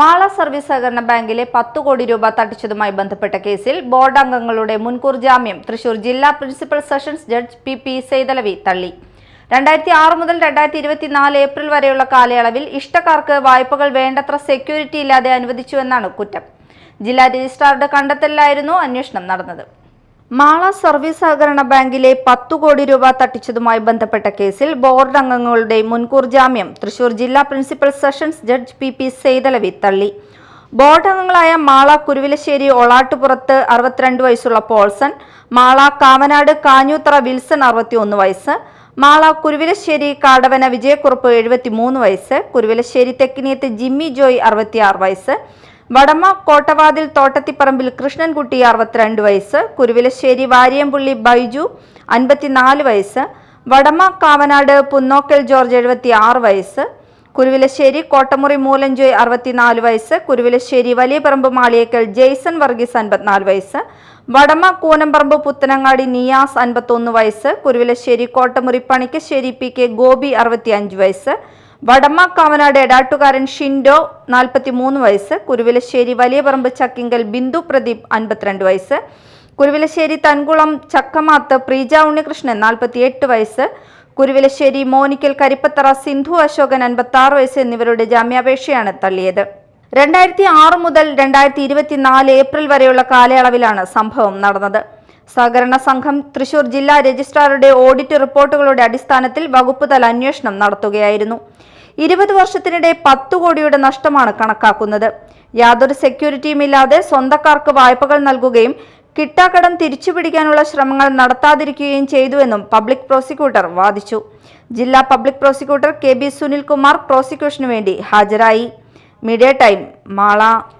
Mala service സഹകരണ ബാങ്കിലെ പത്തു കോടി രൂപ തട്ടിച്ചതുമായി ബന്ധപ്പെട്ട കേസിൽ ബോർഡ് അംഗങ്ങളുടെ മുൻകൂർ ജാമ്യം തൃശൂർ ജില്ലാ principal sessions judge P P Saithalavi തള്ളി. രണ്ടായിരത്തി ആറ് മുതൽ രണ്ടായിരത്തി ഇരുപത്തിനാല് ഏപ്രിൽ വരെയുള്ള കാലയളവിൽ ഇഷ്ടക്കാർക്ക് വായ്പകൾ വേണ്ടത്ര സെക്യൂരിറ്റി ഇല്ലാതെ അനുവദിച്ചുവെന്നാണ് കുറ്റം. ജില്ലാ രജിസ്ട്രാറുടെ കണ്ടെത്തലിലായിരുന്നു അന്വേഷണം നടന്നത്. മാള സർവീസ് സഹകരണ ബാങ്കിലെ പത്തു കോടി രൂപ തട്ടിച്ചതുമായി ബന്ധപ്പെട്ട കേസിൽ ബോർഡ് അംഗങ്ങളുടെ മുൻകൂർ ജാമ്യം തൃശൂർ ജില്ലാ principal sessions judge P P Saithalavi തള്ളി. ബോർഡ് അംഗങ്ങളായ മാള കുരുവിലശ്ശേരി ഒളാട്ടുപുറത്ത് അറുപത്തിരണ്ട് വയസ്സുള്ള പോൾസൺ മാള കാവനാട് കാഞ്ഞൂത്തറ വിൽസൺ അറുപത്തിയൊന്ന് വയസ്സ് മാള കുരുവിലശ്ശേരി കാടവന വിജയക്കുറുപ്പ് എഴുപത്തിമൂന്ന് വയസ്സ് കുരുവിലശ്ശേരി തെക്കിനിയത്ത് ജിമ്മി ജോയ് അറുപത്തിയാറ് വയസ്സ് വടമ കോട്ടവാതിൽ തോട്ടത്തിപ്പറമ്പിൽ കൃഷ്ണൻകുട്ടി അറുപത്തിരണ്ട് വയസ്സ് കുരുവിലശ്ശേരി വാരിയമ്പുള്ളി ബൈജു അൻപത്തിനാല് വയസ്സ് വടമ കാവനാട് പുന്നോക്കൽ ജോർജ് എഴുപത്തി ആറ് വയസ്സ് കുരുവിലശ്ശേരി കോട്ടമുറി മൂലഞ്ചോയ് അറുപത്തിനാല് വയസ്സ് കുരുവിലശ്ശേരി വലിയപറമ്പ് മാളിയേക്കൽ ജെയ്സൺ വർഗീസ് അൻപത്തിനാല് വയസ്സ് വടമ കൂനമ്പറമ്പ് പുത്തനങ്ങാടി നിയാസ് അൻപത്തൊന്ന് വയസ്സ് കുരുവിലശ്ശേരി കോട്ടമുറി പണിക്കശ്ശേരി പി കെ ഗോപി അറുപത്തിയഞ്ച് വയസ്സ് വടമ്മ കാമനാട് എടാട്ടുകാരൻ ഷിൻഡോ നാൽപ്പത്തി മൂന്ന് വയസ്സ്. കുരുവിലശ്ശേരി വലിയപറമ്പ് ചക്കിങ്കൽ ബിന്ദു പ്രദീപ് അൻപത്തിരണ്ട് വയസ്സ്. കുരുവിലശ്ശേരി തൻകുളം ചക്കമാത്ത് പ്രീജ ഉണ്ണികൃഷ്ണൻ നാൽപ്പത്തിയെട്ട് വയസ്സ്. കുരുവിലശ്ശേരി മോനിക്കൽ കരിപ്പത്തറ സിന്ധു അശോകൻ അൻപത്തി ആറ് വയസ്സ് എന്നിവരുടെ ജാമ്യാപേക്ഷയാണ് തള്ളിയത്. രണ്ടായിരത്തി ആറ് മുതൽ രണ്ടായിരത്തി ഇരുപത്തിനാല് ഏപ്രിൽ വരെയുള്ള കാലയളവിലാണ് സംഭവം നടന്നത്. സഹകരണ സംഘം തൃശൂർ ജില്ലാ രജിസ്ട്രാറുടെ ഓഡിറ്റ് റിപ്പോർട്ടുകളുടെ അടിസ്ഥാനത്തിൽ വകുപ്പ് തല അന്വേഷണം നടത്തുകയായിരുന്നു. ഇരുപത് വർഷത്തിനിടെ പത്തു കോടിയുടെ നഷ്ടമാണ് കണക്കാക്കുന്നത്. യാതൊരു സെക്യൂരിറ്റിയും ഇല്ലാതെ സ്വന്തക്കാർക്ക് വായ്പകൾ നൽകുകയും കിട്ടാക്കടം തിരിച്ചുപിടിക്കാനുള്ള ശ്രമങ്ങൾ നടത്താതിരിക്കുകയും ചെയ്തുവെന്നും പബ്ലിക് പ്രോസിക്യൂട്ടർ വാദിച്ചു. ജില്ലാ public prosecutor K B Sunilkumar പ്രോസിക്യൂഷനു വേണ്ടി ഹാജരായി. Media Time Mala.